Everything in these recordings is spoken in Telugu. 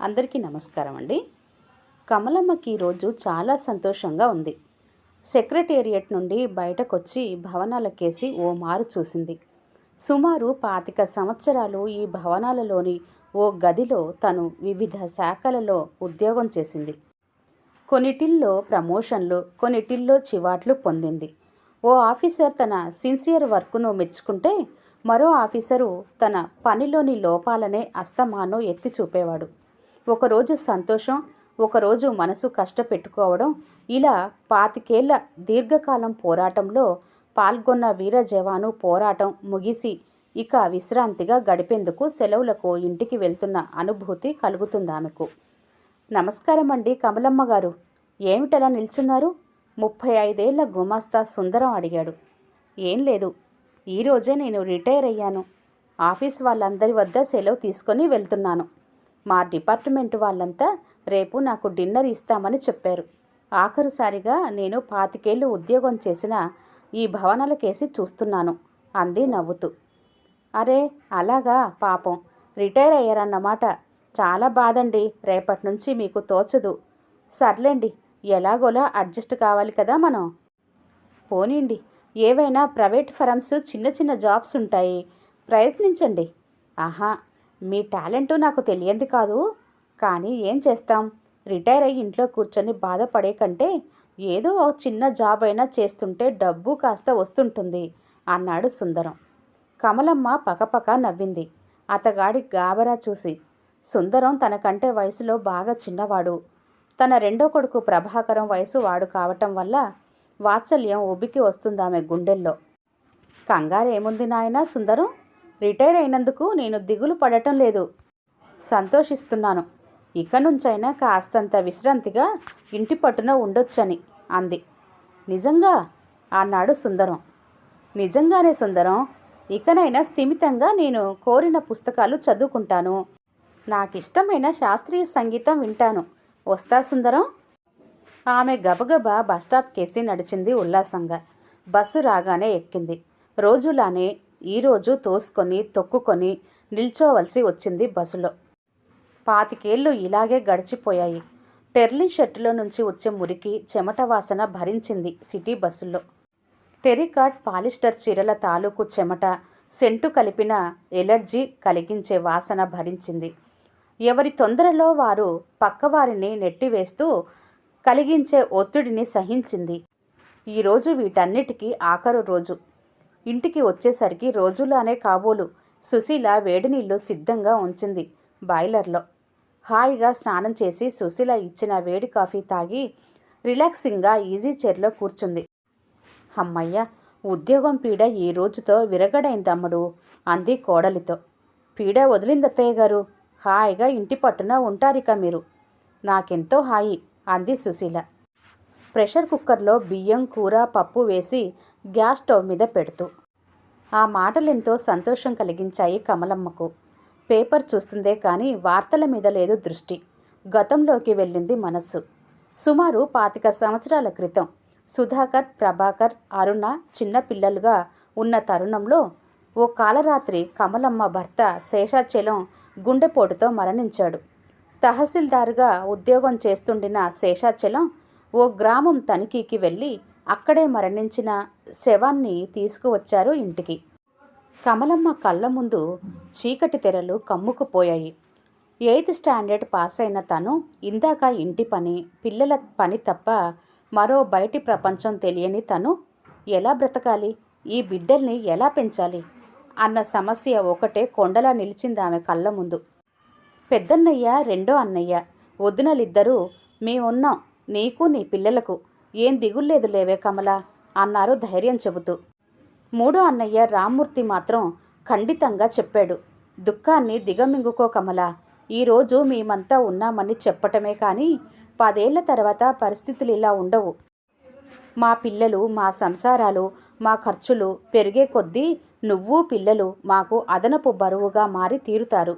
అందరికీ నమస్కారం అండి. కమలమ్మకి ఈరోజు చాలా సంతోషంగా ఉంది. సెక్రటేరియట్ నుండి బయటకొచ్చి భవనాలకేసి ఓ మారు చూసింది. సుమారు పాతిక సంవత్సరాలు ఈ భవనాలలోని ఓ గదిలో తను వివిధ శాఖలలో ఉద్యోగం చేసింది. కొన్నిటిల్లో ప్రమోషన్లు కొన్నిటిల్లో చివాట్లు పొందింది. ఓ ఆఫీసర్ తన సిన్సియర్ వర్క్ను మెచ్చుకుంటే మరో ఆఫీసరు తన పనిలోని లోపాలనే అస్తమానం ఎత్తి చూపేవాడు. ఒకరోజు సంతోషం ఒకరోజు మనసు కష్టపెట్టుకోవడం ఇలా పాతికేళ్ళ దీర్ఘకాలం పోరాటంలో పాల్గొన్న వీర జవాను పోరాటం ముగిసి ఇక విశ్రాంతిగా గడిపేందుకు సెలవులకు ఇంటికి వెళ్తున్న అనుభూతి కలుగుతుంది ఆమెకు నమస్కారం అండి కమలమ్మ గారు. ఏమిటలా నిల్చున్నారు? ముప్పై ఐదేళ్ళ గుమాస్తా సుందరం అడిగాడు. ఏం లేదు. ఈరోజే నేను రిటైర్ అయ్యాను. ఆఫీస్ వాళ్ళందరి వద్ద సెలవు తీసుకొని వెళ్తున్నాను. మా డిపార్ట్మెంట్ వాళ్ళంతా రేపు నాకు డిన్నర్ ఇస్తామని చెప్పారు. ఆఖరుసారిగా నేను పాతికేళ్ళు ఉద్యోగం చేసిన ఈ భవనాలకేసి చూస్తున్నాను అంది నవ్వుతూ. అరే అలాగా పాపం. రిటైర్ అయ్యారన్నమాట. చాలా బాధండి. రేపటి నుంచి మీకు తోచదు. సర్లేండి ఎలాగోలా అడ్జస్ట్ కావాలి కదా మనం. పోనీండి ఏవైనా ప్రైవేట్ ఫరమ్స్ చిన్న చిన్న జాబ్స్ ఉంటాయి. ప్రయత్నించండి. ఆహా మీ టాలెంటు నాకు తెలియంది కాదు. కానీ ఏం చేస్తాం? రిటైర్ అయ్యి ఇంట్లో కూర్చొని బాధపడే కంటే ఏదో ఒక చిన్న జాబ్ అయినా చేస్తుంటే డబ్బు కాస్త వస్తుంటుంది అన్నాడు సుందరం. కమలమ్మ పకపక నవ్వింది. అతగాడి గాబరా చూసి సుందరం తనకంటే వయసులో బాగా చిన్నవాడు. తన రెండో కొడుకు ప్రభాకరం వయసు వాడు కావటం వల్ల వాత్సల్యం ఉబికి వస్తుంది ఆమె గుండెల్లో. కంగారేముంది నాయనా సుందరం? రిటైర్ అయినందుకు నేను దిగులు పడటం లేదు. సంతోషిస్తున్నాను. ఇక నుంచైనా కాస్తంత విశ్రాంతిగా ఇంటి పట్టున ఉండొచ్చని అంది. నిజంగా? అన్నాడు సుందరం. నిజంగానే సుందరం. ఇకనైనా స్థిమితంగా నేను కోరిన పుస్తకాలు చదువుకుంటాను. నాకిష్టమైన శాస్త్రీయ సంగీతం వింటాను. వస్తా సుందరం? ఆమె గబగబా బస్టాప్ కేసి నడిచింది ఉల్లాసంగా. బస్సు రాగానే ఎక్కింది. రోజులానే ఈరోజు తోసుకొని తొక్కుకొని నిల్చోవలసి వచ్చింది బస్సులో. పాతికేళ్ళు ఇలాగే గడిచిపోయాయి. టెర్లిన్ షర్టులో నుంచి వచ్చే మురికి చెమట వాసన భరించింది సిటీ బస్సుల్లో. టెరికాట్ పాలిస్టర్ చీరల తాలూకు చెమట సెంటు కలిపిన ఎలర్జీ కలిగించే వాసన భరించింది. ఎవరి తొందరలో వారు పక్కవారిని నెట్టివేస్తూ కలిగించే ఒత్తిడిని సహించింది. ఈరోజు వీటన్నిటికీ ఆఖరు రోజు. ఇంటికి వచ్చేసరికి రోజులానే కాబోలు. సుశీల వేడినీళ్ళు సిద్ధంగా ఉంచింది బాయిలర్లో. హాయిగా స్నానం చేసి సుశీల ఇచ్చిన వేడి కాఫీ తాగి రిలాక్సింగ్గా ఈజీ చైర్లో కూర్చుంది. అమ్మయ్య ఉద్యోగం పీడ ఈ రోజుతో విరగడైందమ్మడు అంది కోడలితో. పీడ వదిలిందత్తయ్య గారు. హాయిగా ఇంటి పట్టున ఉంటారిక మీరు. నాకెంతో హాయి అంది సుశీల. ప్రెషర్ కుక్కర్లో బియ్యం కూర పప్పు వేసి గ్యాస్ స్టవ్ మీద పెడుతూ ఆ మాటలెంతో సంతోషం కలిగించాయి కమలమ్మకు. పేపర్ చూస్తుందే కానీ వార్తల మీద లేదు దృష్టి. గతంలోకి వెళ్ళింది మనస్సు. సుమారు పాతిక సంవత్సరాల క్రితం సుధాకర్ ప్రభాకర్ అరుణ చిన్నపిల్లలుగా ఉన్న తరుణంలో ఓ కాలరాత్రి కమలమ్మ భర్త శేషాచలం గుండెపోటుతో మరణించాడు. తహసీల్దారుగా ఉద్యోగం చేస్తుండిన శేషాచలం ఓ గ్రామం తనిఖీకి వెళ్ళి అక్కడే మరణించిన శవాన్ని తీసుకువచ్చారు ఇంటికి. కమలమ్మ కళ్ళ ముందు చీకటి తెరలు కమ్ముకుపోయాయి. ఎయిత్ స్టాండర్డ్ పాస్ అయిన తను ఇందాక ఇంటి పని పిల్లల పని తప్ప మరో బయటి ప్రపంచం తెలియని తను ఎలా బ్రతకాలి? ఈ బిడ్డల్ని ఎలా పెంచాలి? అన్న సమస్య ఒకటే కొండలా నిలిచింది ఆమె కళ్ళ ముందు. పెద్దన్నయ్య రెండో అన్నయ్య వదినలిద్దరూ మేమున్నాం నీకు నీ పిల్లలకు ఏం దిగుల్లేదు లేవే కమల అన్నారు ధైర్యం చెబుతూ. మూడో అన్నయ్య రామ్మూర్తి మాత్రం ఖండితంగా చెప్పాడు. దుఃఖాన్ని దిగమింగుకో కమల ఈరోజు మేమంతా ఉన్నామని చెప్పటమే కానీ పదేళ్ళ తర్వాత పరిస్థితులు ఇలా ఉండవు. మా పిల్లలు మా సంసారాలు మా ఖర్చులు పెరిగే కొద్దీ నువ్వు పిల్లలు మాకు అదనపు బరువుగా మారి తీరుతారు.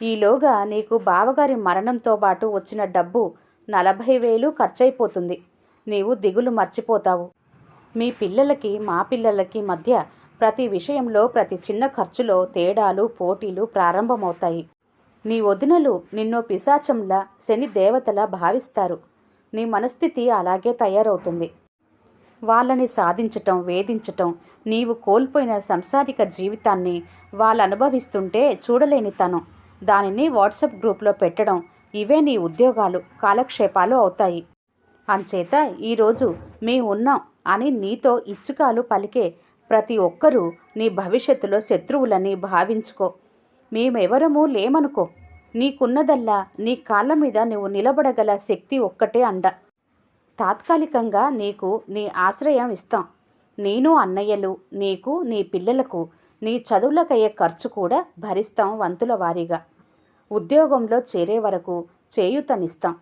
ఈలోగా నీకు బావగారి మరణంతో పాటు వచ్చిన డబ్బు నలభై వేలు ఖర్చయిపోతుంది నీవు దిగులు మర్చిపోతావు. మీ పిల్లలకి మా పిల్లలకి మధ్య ప్రతి విషయంలో ప్రతి చిన్న ఖర్చులో తేడాలు పోటీలు ప్రారంభమవుతాయి. నీ వదినలు నిన్నో పిశాచంలా శని దేవతలా భావిస్తారు. నీ మనస్థితి అలాగే తయారవుతుంది. వాళ్ళని సాధించటం వేధించటం నీవు కోల్పోయిన సంసారిక జీవితాన్ని వాళ్ళు అనుభవిస్తుంటే చూడలేని తనం దానిని వాట్సాప్ గ్రూప్లో పెట్టడం ఇవే నీ ఉద్యోగాలు కాలక్షేపాలు అవుతాయి. అంచేత ఈరోజు మేము ఉన్నాం అని నీతో ఇచ్చుకాలు పలికే ప్రతి ఒక్కరూ నీ భవిష్యత్తులో శత్రువులని భావించుకో. మేమెవరమూ లేమనుకో. నీకున్నదల్లా నీ కాళ్ళ మీద నువ్వు నిలబడగల శక్తి ఒక్కటే అండ. తాత్కాలికంగా నీకు నీ ఆశ్రయం ఇస్తాం. నేను అన్నయ్యలు నీకు నీ పిల్లలకు నీ చదువులకయ్యే ఖర్చు కూడా భరిస్తాం వంతుల వారీగా. ఉద్యోగంలో చేరే వరకు చేయూతనిస్తాం.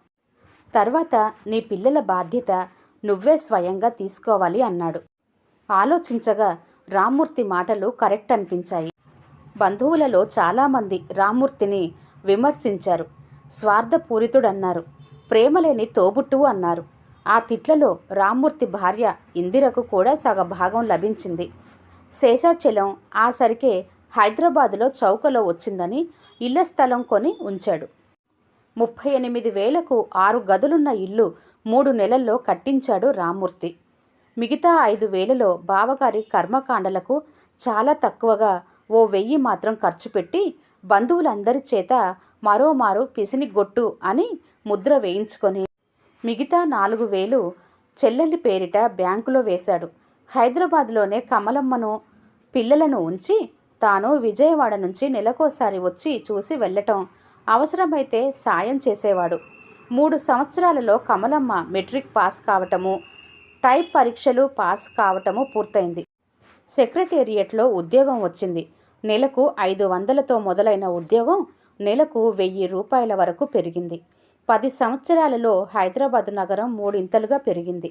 తర్వాత నీ పిల్లల బాధ్యత నువ్వే స్వయంగా తీసుకోవాలి అన్నాడు. ఆలోచించగా రామ్మూర్తి మాటలు కరెక్ట్ అనిపించాయి. బంధువులలో చాలామంది రామ్మూర్తిని విమర్శించారు. స్వార్థపూరితుడన్నారు. ప్రేమలేని తోబుట్టువు అన్నారు. ఆ తిట్లలో రామ్మూర్తి భార్య ఇందిరకు కూడా సగ భాగం లభించింది. శేషాచలం ఆ సరికే హైదరాబాదులో చౌకలో వచ్చిందని ఇళ్ళ స్థలం కొని ఉంచాడు. ముప్పై ఎనిమిది వేలకు ఆరు గదులున్న ఇల్లు మూడు నెలల్లో కట్టించాడు రామ్మూర్తి. మిగతా ఐదు వేలలో బావగారి కర్మకాండలకు చాలా తక్కువగా ఓ వెయ్యి మాత్రం ఖర్చు పెట్టి బంధువులందరి చేత మరోమారు పిసినిగొట్టు అని ముద్ర వేయించుకొని మిగతా నాలుగు వేలు చెల్లెలి పేరిట బ్యాంకులో వేశాడు. హైదరాబాద్లోనే కమలమ్మను పిల్లలను ఉంచి తాను విజయవాడ నుంచి నెలకోసారి వచ్చి చూసి వెళ్ళటం అవసరమైతే సాయం చేసేవాడు. మూడు సంవత్సరాలలో కమలమ్మ మెట్రిక్ పాస్ కావటము టైప్ పరీక్షలు పాస్ కావటము పూర్తయింది. సెక్రటేరియట్లో ఉద్యోగం వచ్చింది. నెలకు ఐదు వందలతో మొదలైన ఉద్యోగం నెలకు వెయ్యి రూపాయల వరకు పెరిగింది. పది సంవత్సరాలలో హైదరాబాద్ నగరం మూడింతలుగా పెరిగింది.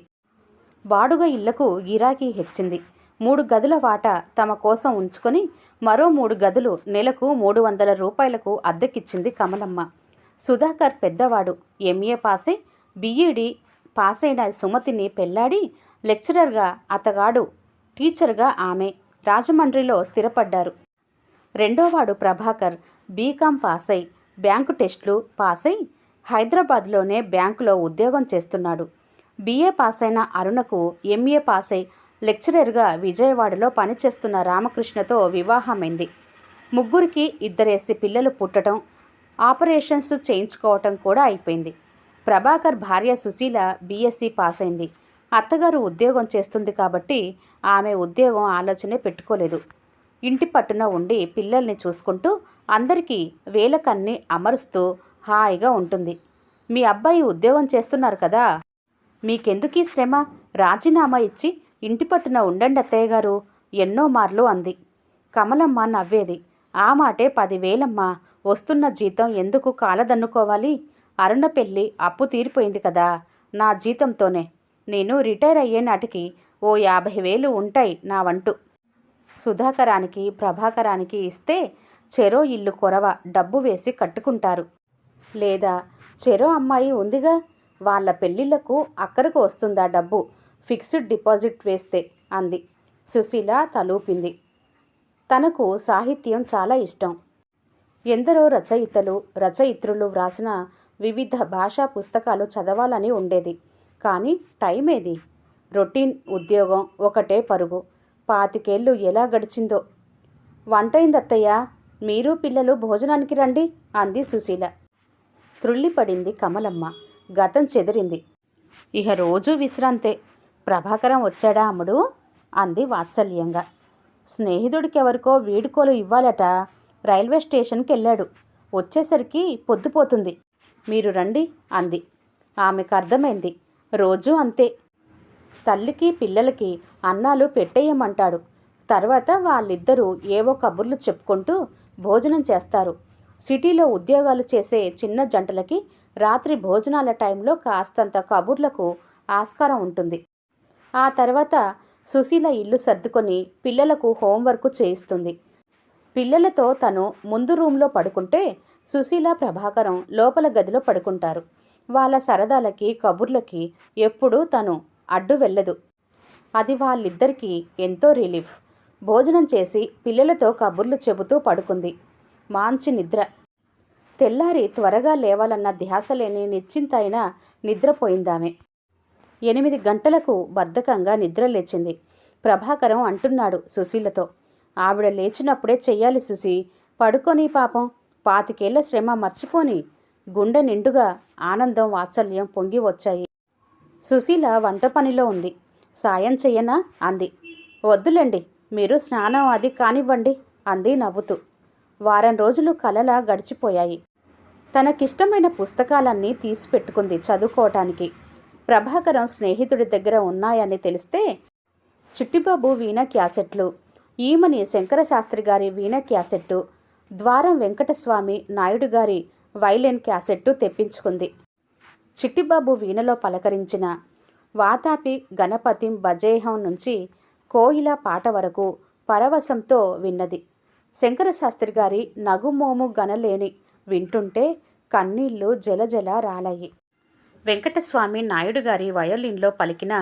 బాడుగ ఇళ్ళకు గిరాకీ హెచ్చింది. మూడు గదుల వాటా తమ కోసం ఉంచుకొని మరో మూడు గదులు నెలకు మూడు వందల రూపాయలకు అద్దెకిచ్చింది కమలమ్మ. సుధాకర్ పెద్దవాడు ఎంఏ పాసై బిఈడి పాస్ అయిన సుమతిని పెళ్ళాడి లెక్చరర్గా అతగాడు టీచర్గా ఆమె రాజమండ్రిలో స్థిరపడ్డారు. రెండోవాడు ప్రభాకర్ బీకాం పాస్ అయి బ్యాంకు టెస్టులు పాస్ అయి హైదరాబాద్లోనే బ్యాంకులో ఉద్యోగం చేస్తున్నాడు. బీఏ పాస్ అయిన అరుణకు ఎంఏ పాస్ అయి లెక్చరర్గా విజయవాడలో పనిచేస్తున్న రామకృష్ణతో వివాహమైంది. ముగ్గురికి ఇద్దరేసి పిల్లలు పుట్టడం ఆపరేషన్స్ చేయించుకోవటం కూడా అయిపోయింది. ప్రభాకర్ భార్య సుశీల బీఎస్సీ పాస్ అయింది అత్తగారు ఉద్యోగం చేస్తుంది కాబట్టి ఆమె ఉద్యోగం ఆలోచనే పెట్టుకోలేదు. ఇంటి పట్టున ఉండి పిల్లల్ని చూసుకుంటూ అందరికీ వేలకన్ని అమరుస్తూ హాయిగా ఉంటుంది. మీ అబ్బాయి ఉద్యోగం చేస్తున్నారు కదా మీకెందుకీ శ్రమ? రాజీనామా ఇచ్చి ఇంటి పట్టున ఉండండి అత్తయ్య గారు ఎన్నో మార్లు అంది. కమలమ్మ నవ్వేది. ఆ మాటే పదివేలమ్మ వస్తున్న జీతం ఎందుకు కాలదన్నుకోవాలి? అరుణ పెళ్ళి అప్పు తీరిపోయింది కదా నా జీతంతోనే. నేను రిటైర్ అయ్యే నాటికి ఓ యాభై వేలు ఉంటాయి నా వంటు సుధాకరానికి ప్రభాకరానికి ఇస్తే చెరో ఇల్లు కొరవ డబ్బు వేసి కట్టుకుంటారు. లేదా చెరో అమ్మాయి ఉందిగా వాళ్ళ పెళ్ళిళ్ళకు అక్కడికి వస్తుందా డబ్బు? ఫిక్స్డ్ డిపాజిట్ వేస్తే అంది. సుశీల తలూపింది. తనకు సాహిత్యం చాలా ఇష్టం. ఎందరో రచయితలు రచయిత్రులు వ్రాసిన వివిధ భాషా పుస్తకాలు చదవాలని ఉండేది. కానీ టైం ఏది రొటీన్ ఉద్యోగం ఒకటే పరుగు. పాతికేళ్ళు ఎలా గడిచిందో? వంటైందత్తయ్య మీరు పిల్లలు భోజనానికి రండి అంది సుశీల. త్రుళ్ళిపడింది కమలమ్మ. గతం చెదిరింది. ఇహ రోజూ విశ్రాంతే. ప్రభాకరం వచ్చాడా అమ్ముడు? అంది వాత్సల్యంగా. స్నేహితుడికి ఎవరికో వీడుకోలు ఇవ్వాలట. రైల్వే స్టేషన్కి వెళ్ళాడు వచ్చేసరికి పొద్దుపోతుంది మీరు రండి అంది. ఆమెకు అర్థమైంది. రోజూ అంతే. తల్లికి పిల్లలకి అన్నాలు పెట్టేయమంటాడు. తర్వాత వాళ్ళిద్దరూ ఏవో కబుర్లు చెప్పుకుంటూ భోజనం చేస్తారు. సిటీలో ఉద్యోగాలు చేసే చిన్న జంటలకి రాత్రి భోజనాల టైంలో కాస్తంత కబుర్లకు ఆస్కారం ఉంటుంది. ఆ తర్వాత సుశీల ఇల్లు సర్దుకొని పిల్లలకు హోంవర్క్ చేయిస్తుంది. పిల్లలతో తను ముందు రూమ్లో పడుకుంటే సుశీల ప్రభాకరం లోపల గదిలో పడుకుంటారు. వాళ్ళ సరదాలకి కబుర్లకి ఎప్పుడూ తను అడ్డు వెళ్ళదు. అది వాళ్ళిద్దరికీ ఎంతో రిలీఫ్. భోజనం చేసి పిల్లలతో కబుర్లు చెబుతూ పడుకుంది. మాంచి నిద్ర. తెల్లారి త్వరగా లేవాలన్న ధ్యాస లేని నిశ్చింతైన నిద్రపోయిందామె. ఎనిమిది గంటలకు బద్ధకంగా నిద్ర లేచింది. ప్రభాకరం అంటున్నాడు సుశీలతో. ఆవిడ లేచినప్పుడే చెయ్యాలి సుశీ. పడుకొని పాపం. పాతికేళ్ళ శ్రమ మర్చిపోని. గుండె నిండుగా ఆనందం వాత్సల్యం పొంగి వచ్చాయి. సుశీల వంట పనిలో ఉంది. సాయం చెయ్యనా? అంది. వద్దులేండి. మీరు స్నానం అది కానివ్వండి అంది నవ్వుతూ. వారం రోజులు కలలా గడిచిపోయాయి. తనకిష్టమైన పుస్తకాలన్నీ తీసిపెట్టుకుంది చదువుకోవటానికి. ప్రభాకరం స్నేహితుడి దగ్గర ఉన్నాయని తెలిస్తే చిట్టిబాబు వీణ క్యాసెట్లు ఈమని శంకరశాస్త్రి గారి వీణ క్యాసెట్టు ద్వారం వెంకటస్వామి నాయుడు గారి వైలెన్ క్యాసెట్టు తెప్పించుకుంది. చిట్టిబాబు వీణలో పలకరించిన వాతాపి గణపతిం భజేహం నుంచి కోయిల పాట వరకు పరవశంతో విన్నది. శంకరశాస్త్రి గారి నగుమోము గనలేని వింటుంటే కన్నీళ్ళు జలజల రాలయ్యి. వెంకటస్వామి నాయుడు గారి వయోలిన్లో పలికిన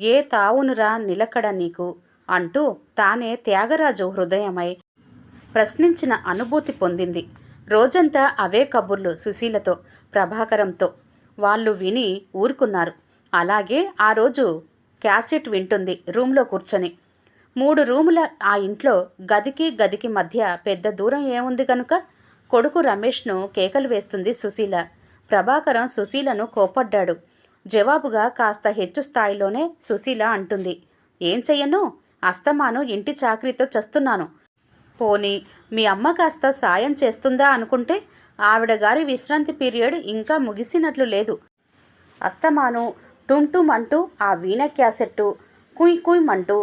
ఏ తావునురా నిలకడ నీకు అంటూ తానే త్యాగరాజు హృదయమై ప్రశ్నించిన అనుభూతి పొందింది. రోజంతా అవే కబుర్లు సుశీలతో ప్రభాకరంతో వాళ్ళు విని ఊరుకున్నారు. అలాగే ఆ రోజు క్యాసెట్ వింటుంది రూమ్లో కూర్చొని. మూడు రూముల ఆ ఇంట్లో గదికి గదికి మధ్య పెద్ద దూరం ఏముంది కనుక కొడుకు రమేష్ను కేకలు వేస్తుంది సుశీల. ప్రభాకరం సుశీలను కోపడ్డాడు జవాబుగా కాస్త హెచ్చు స్థాయిలోనే సుశీల అంటుంది. ఏం చెయ్యను? అస్తమాను ఇంటి చాకరీతో చస్తున్నాను. పోనీ మీ అమ్మ కాస్త సాయం చేస్తుందా అనుకుంటే ఆవిడ గారి విశ్రాంతి పీరియడ్ ఇంకా ముగిసినట్లు లేదు. అస్తమాను టుమ్ టుమ్ అంటూ ఆ వీణ క్యాసెట్టు కుయ్ కుయ్ అంటూ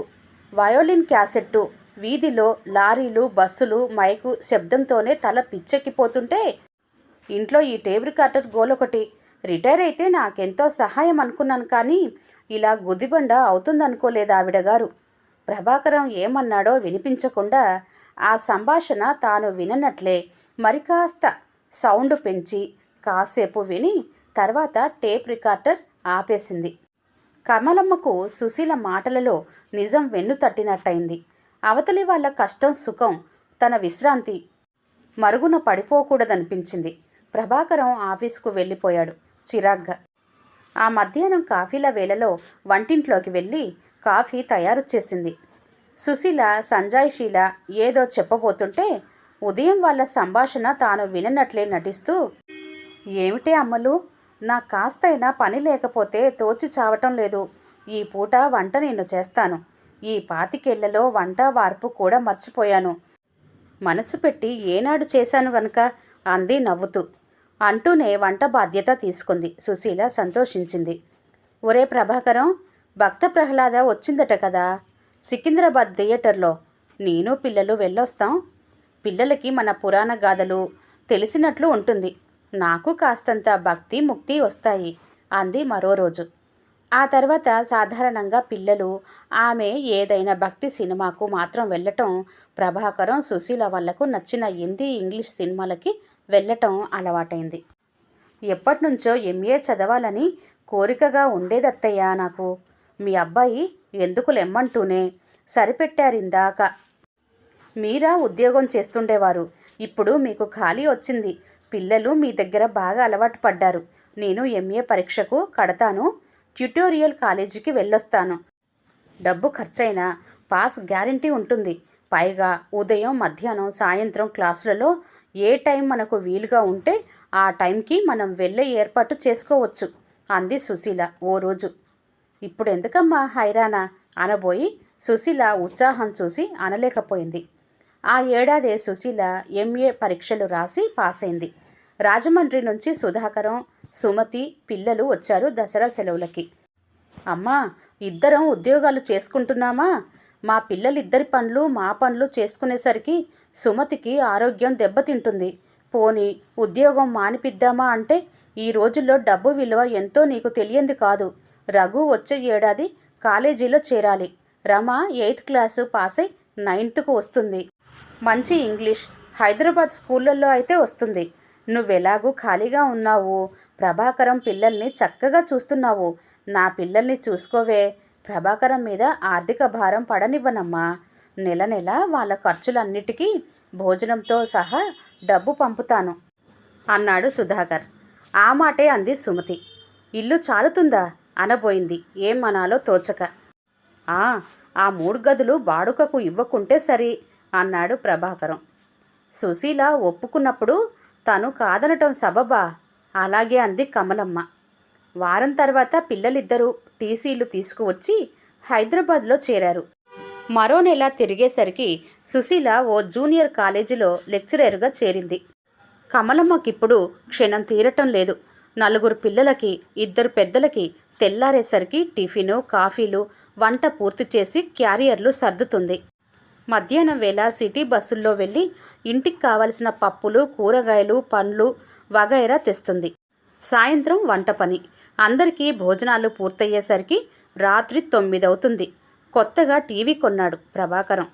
వయోలిన్ క్యాసెట్టు వీధిలో లారీలు బస్సులు మైకు శబ్దంతోనే తల పిచ్చెక్కిపోతుంటే ఇంట్లో ఈ టేబుల్ రికార్డర్ గోలొకటి. రిటైర్ అయితే నాకెంతో సహాయం అనుకున్నాను కానీ ఇలా గుదిబండ అవుతుందనుకోలేదు ఆవిడ గారు. ప్రభాకరం ఏమన్నాడో వినిపించకుండా ఆ సంభాషణ తాను విననట్లే. మరి కాస్త సౌండ్ పెంచి కాసేపు విని తర్వాత టేప్ రికార్డర్ ఆపేసింది. కమలమ్మకు సుశీల మాటలలో నిజం వెన్ను తట్టినట్టయింది. అవతలి వాళ్ళ కష్టం సుఖం తన విశ్రాంతి మరుగున పడిపోకూడదనిపించింది. ప్రభాకరం ఆఫీసుకు వెళ్ళిపోయాడు చిరాగ్గా. ఆ మధ్యాహ్నం కాఫీల వేళలో వంటింట్లోకి వెళ్ళి కాఫీ తయారు చేసింది. సుశీల సంజాయిషీల ఏదో చెప్పబోతుంటే ఉదయం వాళ్ళ సంభాషణ తాను విననట్లే నటిస్తూ ఏమిటే అమ్మలు? నా కాస్తైనా పని లేకపోతే తోచి చావటం లేదు. ఈ పూట వంట నేను చేస్తాను. ఈ పాతికేళ్ళలో వంట వార్పు కూడా మర్చిపోయాను. మనసు పెట్టి ఏనాడు చేశాను గనుక అంది నవ్వుతూ. అంటూనే వంట బాధ్యత తీసుకుంది. సుశీల సంతోషించింది. ఒరే ప్రభాకరం భక్త ప్రహ్లాద వచ్చిందట కదా. సికింద్రాబాద్ థియేటర్లో నేను పిల్లలు వెళ్ళొస్తాం. పిల్లలకి మన పురాణ గాథలు తెలిసినట్లు ఉంటుంది. నాకు కాస్తంత భక్తి ముక్తి వస్తాయి అంది మరో రోజు. ఆ తర్వాత సాధారణంగా పిల్లలు ఆమె ఏదైనా భక్తి సినిమాకు మాత్రం వెళ్ళటం ప్రభాకరం సుశీల వాళ్ళకు నచ్చిన హిందీ ఇంగ్లీష్ సినిమాలకి వెళ్ళటం అలవాటైంది. ఎప్పటినుంచో ఎంఏ చదవాలని కోరికగా ఉండేదత్తయ్యా నాకు. మీ అబ్బాయి ఎందుకు లెమ్మంటూనే సరిపెట్టారిందాక. మీరా ఉద్యోగం చేస్తుండేవారు. ఇప్పుడు మీకు ఖాళీ వచ్చింది. పిల్లలు మీ దగ్గర బాగా అలవాటు పడ్డారు. నేను ఎంఏ పరీక్షకు కడతాను. ట్యుటోరియల్ కాలేజీకి వెళ్ళొస్తాను. డబ్బు ఖర్చైనా పాస్ గ్యారంటీ ఉంటుంది. పైగా ఉదయం మధ్యాహ్నం సాయంత్రం క్లాసులలో ఏ టైం మనకు వీలుగా ఉంటే ఆ టైంకి మనం వెళ్ళే ఏర్పాటు చేసుకోవచ్చు అంది సుశీల ఓ రోజు. ఇప్పుడు ఎందుకమ్మా హైరానా అనబోయి సుశీల ఉత్సాహం చూసి అనలేకపోయింది. ఆ ఏడాదే సుశీల ఎంఏ పరీక్షలు రాసి పాస్ అయింది రాజమండ్రి నుంచి సుధాకరం సుమతి పిల్లలు వచ్చారు దసరా సెలవులకి. అమ్మా ఇద్దరం ఉద్యోగాలు చేసుకుంటున్నామా? మా పిల్లలిద్దరి పనులు మా పనులు చేసుకునేసరికి సుమతికి ఆరోగ్యం దెబ్బతింటుంది. పోని ఉద్యోగం మానిపిద్దామా అంటే ఈ రోజుల్లో డబ్బు విలువ ఎంతో నీకు తెలియంది కాదు. రఘు వచ్చే ఏడాది కాలేజీలో చేరాలి. రమ ఎయిత్ క్లాసు పాస్ అయి నైన్త్కు వస్తుంది. మంచి ఇంగ్లీష్ హైదరాబాద్ స్కూళ్ళల్లో అయితే వస్తుంది. నువ్వెలాగూ ఖాళీగా ఉన్నావు. ప్రభాకరం పిల్లల్ని చక్కగా చూస్తున్నావు. నా పిల్లల్ని చూసుకోవే. ప్రభాకరం మీద ఆర్థిక భారం పడనివ్వనమ్మా. నెల నెల వాళ్ళ ఖర్చులన్నిటికీ భోజనంతో సహా డబ్బు పంపుతాను అన్నాడు సుధాకర్. ఆ మాటే అంది సుమతి. ఇల్లు చాలుతుందా? అనబోయింది. ఏం అనాలో తోచక. ఆ ఆ మూడు గదులు బాడుకకు ఇవ్వకుంటే సరి అన్నాడు ప్రభాకరం. సుశీల ఒప్పుకున్నప్పుడు తను కాదనటం సబబా? అలాగే అంది కమలమ్మ. వారం తర్వాత పిల్లలిద్దరూ టీసీలు తీసుకువచ్చి హైదరాబాద్లో చేరారు. మరో నెల తిరిగేసరికి సుశీల ఓ జూనియర్ కాలేజీలో లెక్చరర్గా చేరింది. కమలమ్మకిప్పుడు క్షణం తీరటం లేదు. నలుగురు పిల్లలకి ఇద్దరు పెద్దలకి తెల్లారేసరికి టిఫిను కాఫీలు వంట పూర్తి చేసి క్యారియర్లు సర్దుతుంది. మధ్యాహ్నం వేళ సిటీ బస్సుల్లో వెళ్ళి ఇంటికి కావలసిన పప్పులు కూరగాయలు పండ్లు వగైరా తెస్తుంది. సాయంత్రం వంట పని. అందరికీ భోజనాలు పూర్తయ్యేసరికి రాత్రి తొమ్మిదవుతుంది. కొత్తగా టీవీ కొన్నాడు ప్రభాకరం.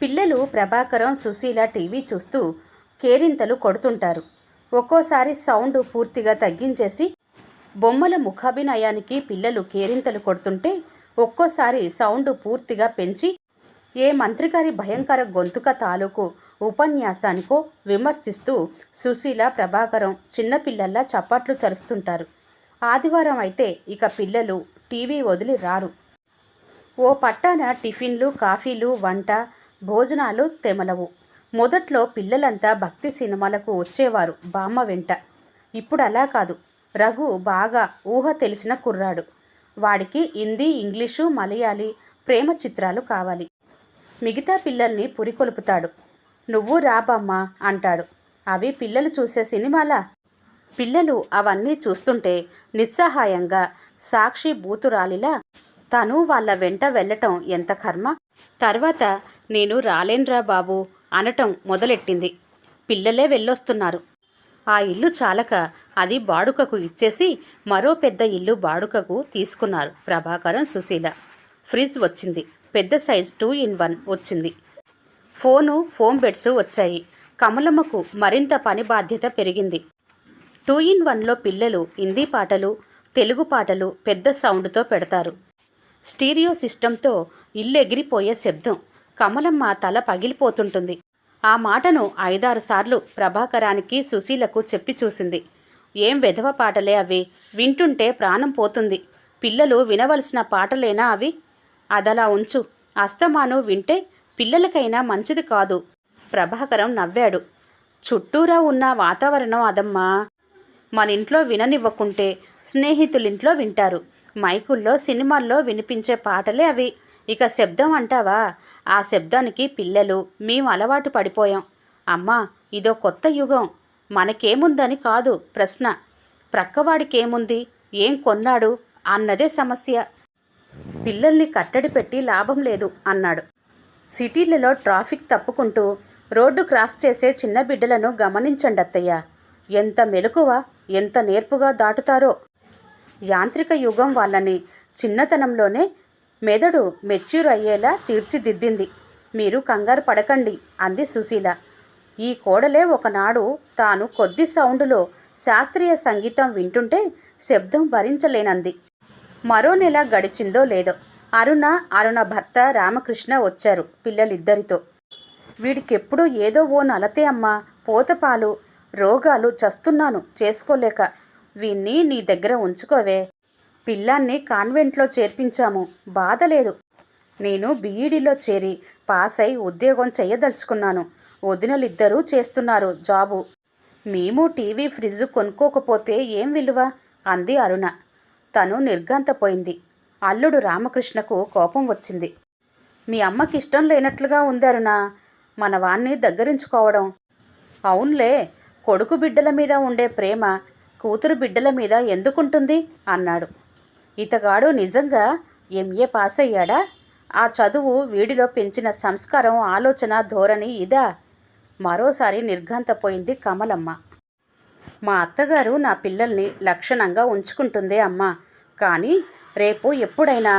పిల్లలు ప్రభాకరం సుశీల టీవీ చూస్తూ కేరింతలు కొడుతుంటారు. ఒక్కోసారి సౌండ్ పూర్తిగా తగ్గించేసి బొమ్మల ముఖాభినయానికి పిల్లలు కేరింతలు కొడుతుంటే ఒక్కోసారి సౌండ్ పూర్తిగా పెంచి ఏ మంత్రిగారి భయంకర గొంతుక తాలూకు ఉపన్యాసానికో విమర్శిస్తూ సుశీల ప్రభాకరం చిన్నపిల్లల్లా చప్పట్లు చరుస్తుంటారు. ఆదివారం అయితే ఇక పిల్లలు టీవీ వదిలి రారు. ఓ పట్టాన టిఫిన్లు కాఫీలు వంట భోజనాలు తెమలవు. మొదట్లో పిల్లలంతా భక్తి సినిమాలకు వచ్చేవారు బామ్మ వెంట. ఇప్పుడు అలా కాదు. రఘు బాగా ఊహ తెలిసిన కుర్రాడు. వాడికి హిందీ ఇంగ్లీషు మలయాళీ ప్రేమ చిత్రాలు కావాలి. మిగతా పిల్లల్ని పురికొల్పుతాడు. నువ్వు రాబమ్మా అంటాడు. అవి పిల్లలు చూసే సినిమాలా? పిల్లలు అవన్నీ చూస్తుంటే నిస్సహాయంగా సాక్షి బూతురాలిలా? తను వాళ్ళ వెంట వెళ్ళటం ఎంత కర్మ? తర్వాత నేను రాలేన్రా బాబు అనటం మొదలెట్టింది. పిల్లలే వెళ్ళొస్తున్నారు. ఆ ఇల్లు చాలక అది బాడుకకు ఇచ్చేసి మరో పెద్ద ఇల్లు బాడుకకు తీసుకున్నారు ప్రభాకరం సుశీల. ఫ్రిడ్జ్ వచ్చింది. పెద్ద సైజ్ టూ ఇన్ వన్ వచ్చింది. ఫోను ఫోమ్ బెడ్స్ వచ్చాయి. కమలమ్మకు మరింత పని బాధ్యత పెరిగింది. టూ ఇన్ వన్లో పిల్లలు హిందీ పాటలు తెలుగు పాటలు పెద్ద సౌండ్తో పెడతారు. స్టీరియో సిస్టంతో ఇల్లు ఎగిరిపోయే శబ్దం కమలమ్మ తల పగిలిపోతుంటుంది. ఆ మాటను ఐదారు సార్లు ప్రభాకరానికి సుశీలకు చెప్పి చూసింది. ఏం వెధవ పాటలే అవి? వింటుంటే ప్రాణం పోతుంది. పిల్లలు వినవలసిన పాటలేనా అవి? అదలా ఉంచు. అస్తమాను వింటే పిల్లలకైనా మంచిది కాదు. ప్రభాకరం నవ్వాడు. చుట్టూరా ఉన్న వాతావరణం అదమ్మా. మన ఇంట్లో విననివ్వకుంటే స్నేహితులింట్లో వింటారు. మైకుల్లో సినిమాల్లో వినిపించే పాటలే అవి. ఇక శబ్దం అంటావా? ఆ శబ్దానికి పిల్లలు మేము అలవాటు పడిపోయాం. అమ్మా ఇదో కొత్త యుగం. మనకేముందని కాదు ప్రశ్న. ప్రక్కవాడికేముంది? ఏం కొన్నాడు? అన్నదే సమస్య. పిల్లల్ని కట్టడి పెట్టి లాభం లేదు అన్నాడు. సిటీలలో ట్రాఫిక్ తప్పుకుంటూ రోడ్డు క్రాస్ చేసే చిన్న బిడ్డలను గమనించండి అత్తయ్య ఎంత మెలకువ ఎంత నేర్పుగా దాటుతారో. యాంత్రిక యుగం వాళ్ళని చిన్నతనంలోనే మెదడు మెచ్యూర్ అయ్యేలా తీర్చిదిద్దింది. మీరు కంగారు పడకండి అంది సుశీల. ఈ కోడలే ఒకనాడు తాను కొద్ది సౌండులో శాస్త్రీయ సంగీతం వింటుంటే శబ్దం భరించలేనంది. మరో నెల గడిచిందో లేదో అరుణ అరుణ భర్త రామకృష్ణ వచ్చారు పిల్లలిద్దరితో. వీడికెప్పుడు ఏదో ఓ నలతే అమ్మా పోతపాలు రోగాలు చస్తున్నాను చేసుకోలేక వీణ్ణి నీ దగ్గర ఉంచుకోవే. పిల్లాన్ని కాన్వెంట్లో చేర్పించాము. బాధ లేదు నేను బీఈడీలో చేరి పాస్ అయి ఉద్యోగం చేయదలుచుకున్నాను వదినలిద్దరూ చేస్తున్నారు జాబు. మేము టీవీ ఫ్రిడ్జ్ కొనుక్కోకపోతే ఏం విలువ? అంది అరుణ. తను నిర్ఘాంతపోయింది. అల్లుడు రామకృష్ణకు కోపం వచ్చింది. మీ అమ్మకి ఇష్టం లేనట్లుగా ఉంది అరుణ. మన వాణ్ణి దగ్గరించుకోవడం. అవునులే కొడుకు బిడ్డల మీద ఉండే ప్రేమ కూతురు బిడ్డల మీద ఎందుకుంటుంది? అన్నాడు. ఇతగాడు నిజంగా ఎంఏ పాస్ అయ్యాడా? ఆ చదువు వీడిలో పెంచిన సంస్కారం ఆలోచన ధోరణి ఇదా? మరోసారి నిర్ఘాంతపోయింది కమలమ్మ. మా అత్తగారు నా పిల్లల్ని లక్షణంగా ఉంచుకుంటుంది అమ్మ. కానీ రేపు ఎప్పుడైనా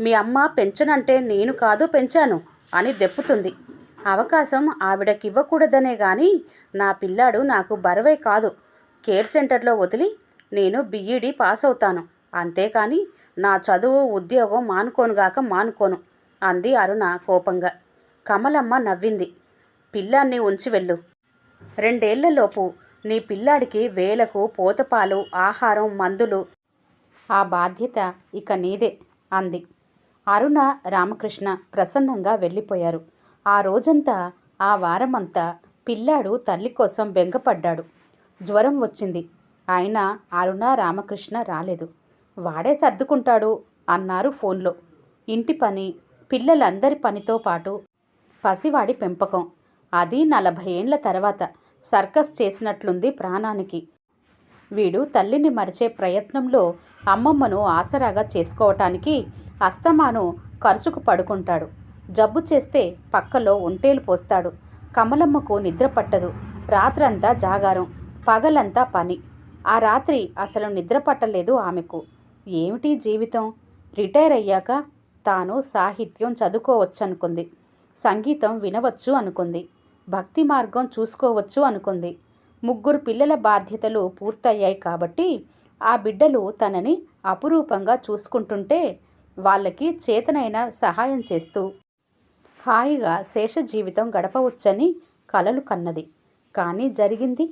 మీ అమ్మ పెంచనంటే నేను కాదు పెంచాను అని దెప్పుతుంది. అవకాశం ఆవిడకివ్వకూడదనే గాని నా పిల్లాడు నాకు బరువే కాదు. కేర్ సెంటర్లో వదిలి నేను బీఈడీ పాస్ అవుతాను. అంతేకాని నా చదువు ఉద్యోగం మానుకోనుగాక మానుకోను అంది అరుణ కోపంగా. కమలమ్మ నవ్వింది. పిల్లాన్ని ఉంచి వెళ్ళు. రెండేళ్ళలోపు నీ పిల్లాడికి వేలకు పోతపాలు ఆహారం మందులు. ఆ బాధ్యత ఇక నీదే అంది. అరుణ రామకృష్ణ ప్రసన్నంగా వెళ్ళిపోయారు. ఆ రోజంతా ఆ వారమంతా పిల్లాడు తల్లి కోసం బెంగపడ్డాడు. జ్వరం వచ్చింది. అయినా అరుణ రామకృష్ణ రాలేదు. వాడే సర్దుకుంటాడు అన్నారు ఫోన్లో. ఇంటి పని పిల్లలందరి పనితో పాటు పసివాడి పెంపకం. అది నలభై ఏండ్ల తర్వాత సర్కస్ చేసినట్లుంది ప్రాణానికి. వీడు తల్లిని మరిచే ప్రయత్నంలో అమ్మమ్మను ఆసరాగా చేసుకోవటానికి అస్తమాను ఖర్చుకు పడుకుంటాడు. జబ్బు చేస్తే పక్కలో ఒంటేలు పోస్తాడు. కమలమ్మకు నిద్ర పట్టదు. రాత్రంతా జాగారం. పగలంతా పని. ఆ రాత్రి అసలు నిద్ర పట్టలేదు ఆమెకు. ఏమిటి జీవితం? రిటైర్ అయ్యాక తాను సాహిత్యం చదువుకోవచ్చనుకుంది. సంగీతం వినవచ్చు అనుకుంది. భక్తి మార్గం చూసుకోవచ్చు అనుకుంది. ముగ్గురు పిల్లల బాధ్యతలు పూర్తయ్యాయి కాబట్టి ఆ బిడ్డలు తనని అపురూపంగా చూసుకుంటుంటే వాళ్ళకి చేతనైన సహాయం చేస్తూ హాయిగా శేష జీవితం గడపవచ్చని కలలు కన్నది. కానీ జరిగింది?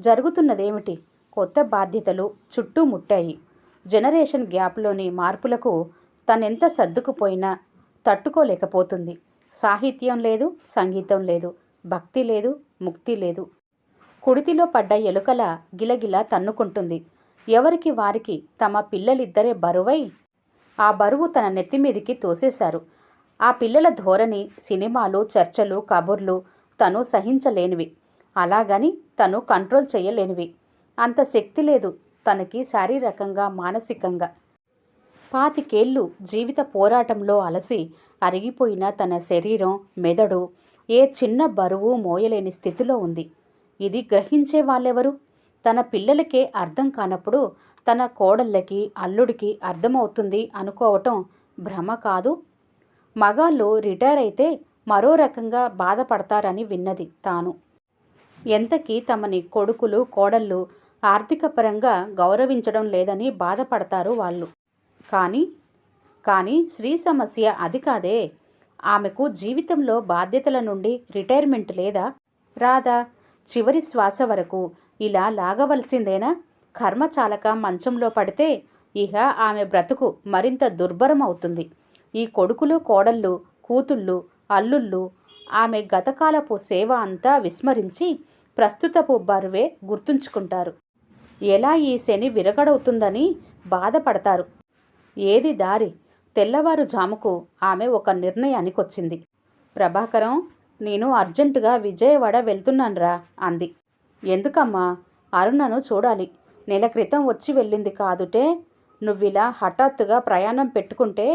జరుగుతున్నదేమిటి? కొత్త బాధ్యతలు చుట్టూ ముట్టాయి. జనరేషన్ గ్యాప్లోని మార్పులకు తనెంత సర్దుకుపోయినా తట్టుకోలేకపోతుంది. సాహిత్యం లేదు సంగీతం లేదు భక్తి లేదు ముక్తి లేదు. కుడితిలో పడ్డ ఎలుకల గిలగిలా తన్నుకుంటుంది. ఎవరికి వారికి తమ పిల్లలిద్దరే బరువై? ఆ బరువు తన నెత్తిమీదికి తోసేశారు. ఆ పిల్లల ధోరణి సినిమాలు చర్చలు కబుర్లు తను సహించలేనివి. అలాగని తను కంట్రోల్ చేయలేనివి అంత శక్తి లేదు తనకి శారీరకంగా మానసికంగా. పాతికేళ్ళు జీవిత పోరాటంలో అలసి అరిగిపోయిన తన శరీరం మెదడు ఏ చిన్న బరువు మోయలేని స్థితిలో ఉంది. ఇది గ్రహించే వాళ్ళెవరు? తన పిల్లలకే అర్థం కానప్పుడు తన కోడళ్ళకి అల్లుడికి అర్థమవుతుంది అనుకోవటం భ్రమ కాదు? మగాళ్ళు రిటైర్ అయితే మరో రకంగా బాధపడతారని విన్నది తాను. ఎంతకీ తమని కొడుకులు కోడళ్ళు ఆర్థికపరంగా గౌరవించడం లేదని బాధపడతారు వాళ్ళు. కానీ కానీ స్త్రీ సమస్య అది కాదే. ఆమెకు జీవితంలో బాధ్యతల నుండి రిటైర్మెంట్ లేదా? రాదా చివరి శ్వాస వరకు ఇలా లాగవలసిందేనా? కర్మచాలక మంచంలో పడితే ఇహ ఆమె బ్రతుకు మరింత దుర్భరం అవుతుంది ఈ కొడుకులు కోడళ్ళు కూతుళ్ళు అల్లుళ్ళు ఆమె గతకాలపు సేవ అంతా విస్మరించి ప్రస్తుతపు బరువే గుర్తుంచుకుంటారు. ఎలా ఈ శని విరగడవుతుందని బాధపడతారు. ఏది దారి? తెల్లవారుజాముకు ఆమె ఒక నిర్ణయానికొచ్చింది. ప్రభాకరం నేను అర్జెంటుగా విజయవాడ వెళ్తున్నానురా అంది. ఎందుకమ్మా? అరుణను చూడాలి. నెల క్రితం వచ్చి వెళ్ళింది కాదుటే నువ్విలా హఠాత్తుగా ప్రయాణం పెట్టుకుంటే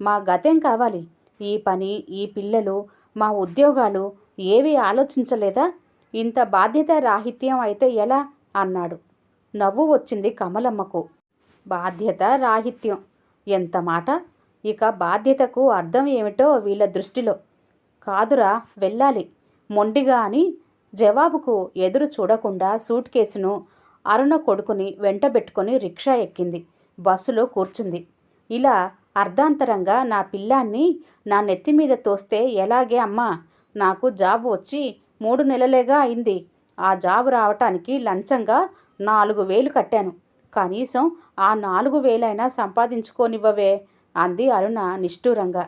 మా గతేం కావాలి? ఈ పని ఈ పిల్లలు మా ఉద్యోగాలు ఏవి ఆలోచించలేదా? ఇంత బాధ్యత రాహిత్యం అయితే ఎలా? అన్నాడు. నవ్వు వచ్చింది కమలమ్మకు. బాధ్యత రాహిత్యం. ఎంత మాట? ఇక బాధ్యతకు అర్థం ఏమిటో వీళ్ళ దృష్టిలో. కాదురా వెళ్ళాలి. మొండిగా అని జవాబుకు ఎదురు చూడకుండా సూట్ కేసును అరుణ కొడుకుని వెంటబెట్టుకొని రిక్షా ఎక్కింది. బస్సులో కూర్చుంది. ఇలా అర్ధాంతరంగా నా పిల్లాన్ని నా నెత్తి మీద తోస్తే ఎలాగే అమ్మా? నాకు జాబ్ వచ్చి మూడు నెలలేగా అయింది. ఆ జాబ్ రావటానికి లంచంగా నాలుగు వేలు కట్టాను. కనీసం ఆ నాలుగు వేలైనా సంపాదించుకోనివ్వవే అంది అరుణ నిష్ఠూరంగా.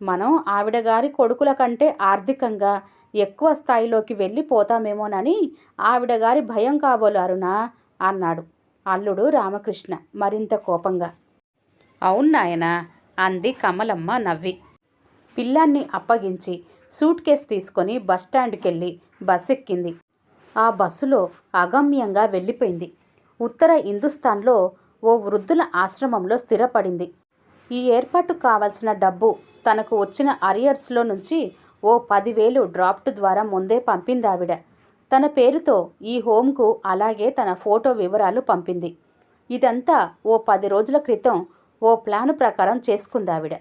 మనం ఆవిడగారి కొడుకుల కంటే ఆర్థికంగా ఎక్కువ స్థాయిలోకి వెళ్ళిపోతామేమోనని ఆవిడగారి భయం కాబోలు అరుణ అన్నాడు అల్లుడు రామకృష్ణ మరింత కోపంగా. అవును నాయనా అంది కమలమ్మ నవ్వి. పిల్లాన్ని అప్పగించి సూట్ కేస్ తీసుకొని బస్టాండ్కెళ్ళి బస్ ఎక్కింది. ఆ బస్సులో అగమ్యంగా వెళ్ళిపోయింది. ఉత్తర హిందుస్థాన్లో ఓ వృద్ధుల ఆశ్రమంలో స్థిరపడింది. ఈ ఏర్పాటు కావలసిన డబ్బు తనకు వచ్చిన అరియర్స్లో నుంచి ఓ పదివేలు డ్రాఫ్ట్ ద్వారా ముందే పంపిందావిడ. తన పేరుతో ఈ హోమ్కు అలాగే తన ఫోటో వివరాలు పంపింది. ఇదంతా ఓ పది రోజుల క్రితం ఓ ప్లాను ప్రకారం చేసుకుందావిడ.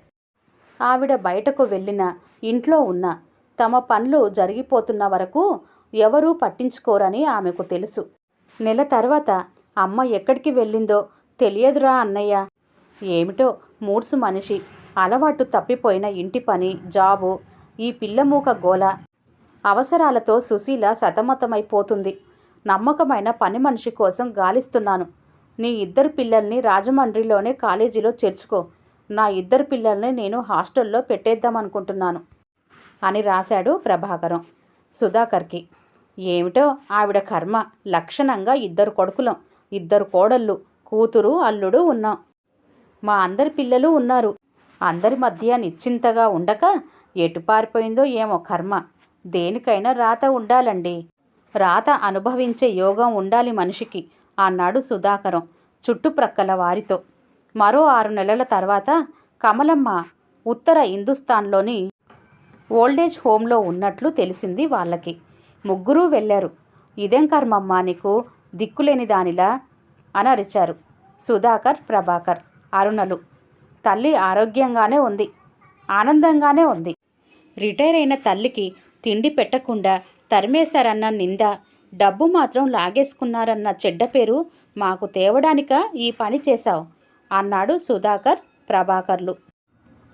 ఆవిడ బయటకు వెళ్ళిన ఇంట్లో ఉన్న తమ పనులు జరిగిపోతున్న వరకు ఎవరూ పట్టించుకోరని ఆమెకు తెలుసు. నెల తర్వాత అమ్మ ఎక్కడికి వెళ్ళిందో తెలియదురా అన్నయ్య. ఏమిటో మూడ్సు మనిషి అలవాటు తప్పిపోయిన ఇంటి పని జాబు ఈ పిల్లమూక గోల. అవసరాలతో సుశీల సతమతమైపోతుంది. నమ్మకమైన పని మనిషి కోసం గాలిస్తున్నాను. నీ ఇద్దరు పిల్లల్ని రాజమండ్రిలోనే కాలేజీలో చేర్చుకో. నా ఇద్దరు పిల్లల్ని నేను హాస్టల్లో పెట్టేద్దామనుకుంటున్నాను అని రాశాడు ప్రభాకరం సుధాకర్కి. ఏమిటో? ఆవిడ కర్మ. లక్షణంగా ఇద్దరు కొడుకులం. ఇద్దరు కోడళ్ళు. కూతురు అల్లుడు ఉన్నాం. మా అందరి పిల్లలు ఉన్నారు. అందరి మధ్య నిశ్చింతగా ఉండక ఎటు పారిపోయిందో ఏమో కర్మ. దేనికైనా రాత ఉండాలండి. రాత అనుభవించే యోగం ఉండాలి మనిషికి అన్నాడు సుధాకరం చుట్టుప్రక్కల వారితో. మరో ఆరు నెలల తర్వాత కమలమ్మ ఉత్తర హిందుస్థాన్లోని ఓల్డేజ్ హోమ్లో ఉన్నట్లు తెలిసింది వాళ్ళకి. ముగ్గురూ వెళ్ళారు. ఇదేం కర్మమ్మ నీకు? దిక్కులేని దానిలా అని అరిచారు సుధాకర్ ప్రభాకర్ అరుణలు. తల్లి ఆరోగ్యంగానే ఉంది. ఆనందంగానే ఉంది. రిటైర్ అయిన తల్లికి తిండి పెట్టకుండా తరిమేశారన్న నింద డబ్బు మాత్రం లాగేసుకున్నారన్న చెడ్డ పేరు మాకు తేవడానిక ఈ పని చేశావు? అన్నాడు సుధాకర్ ప్రభాకర్లు.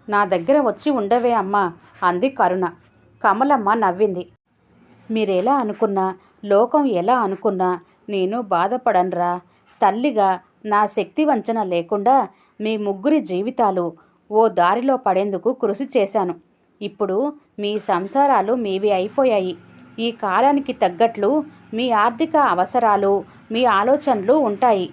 నా దగ్గర వచ్చి ఉండవే అమ్మా అంది కరుణ. కమలమ్మ నవ్వింది. మీరెలా అనుకున్నా లోకం ఎలా అనుకున్నా నేను బాధపడనురా. తల్లిగా నా శక్తి వంచన లేకుండా మీ ముగ్గురి జీవితాలు ఓ దారిలో పడేందుకు కృషి చేశాను. ఇప్పుడు మీ సంసారాలు మీవి అయిపోయాయి. ఈ కాలానికి తగ్గట్లు మీ ఆర్థిక అవసరాలు మీ ఆలోచనలు ఉంటాయి.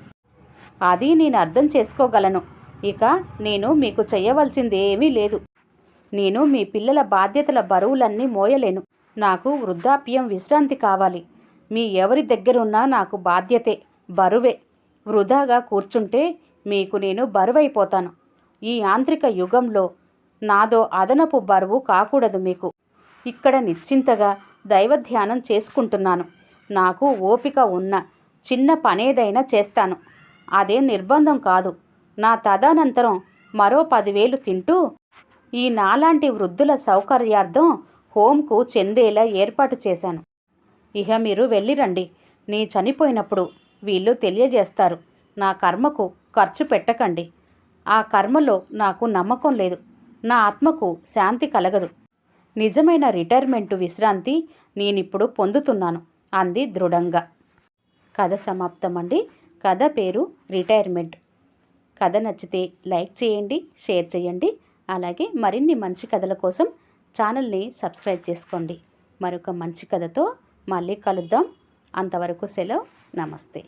అది నేను అర్థం చేసుకోగలను. ఇక నేను మీకు చేయవలసింది ఏమీ లేదు. నేను మీ పిల్లల బాధ్యతల బరువులన్నీ మోయలేను. నాకు వృద్ధాప్యం విశ్రాంతి కావాలి. మీ ఎవరి దగ్గరున్నా నాకు బాధ్యతే బరువే. వృధాగా కూర్చుంటే మీకు నేను బరువైపోతాను. ఈ యాంత్రిక యుగంలో నాదో అదనపు బరువు కాకూడదు మీకు. ఇక్కడ నిశ్చింతగా దైవధ్యానం చేసుకుంటున్నాను. నాకు ఓపిక ఉన్న చిన్న పనేదైనా చేస్తాను. అదేం నిర్బంధం కాదు. నా తదనంతరం మరో పదివేలు తింటూ ఈ నాలాంటి వృద్ధుల సౌకర్యార్థం హోంకు చెందేలా ఏర్పాటు చేశాను. ఇహ మీరు వెళ్ళిరండి. నీ చనిపోయినప్పుడు వీళ్ళు తెలియజేస్తారు. నా కర్మకు ఖర్చు పెట్టకండి. ఆ కర్మలో నాకు నమ్మకం లేదు. నా ఆత్మకు శాంతి కలగదు. నిజమైన రిటైర్మెంటు విశ్రాంతి నేనిప్పుడు పొందుతున్నాను అంది దృఢంగా. కథ సమాప్తం అండి కథ పేరు రిటైర్మెంట్. కథ నచ్చితే లైక్ చేయండి షేర్ చేయండి. అలాగే మరిన్ని మంచి కథల కోసం ఛానల్ని సబ్స్క్రైబ్ చేసుకోండి. మరొక మంచి కథతో మళ్ళీ కలుద్దాం. అంతవరకు సెలవు. నమస్తే.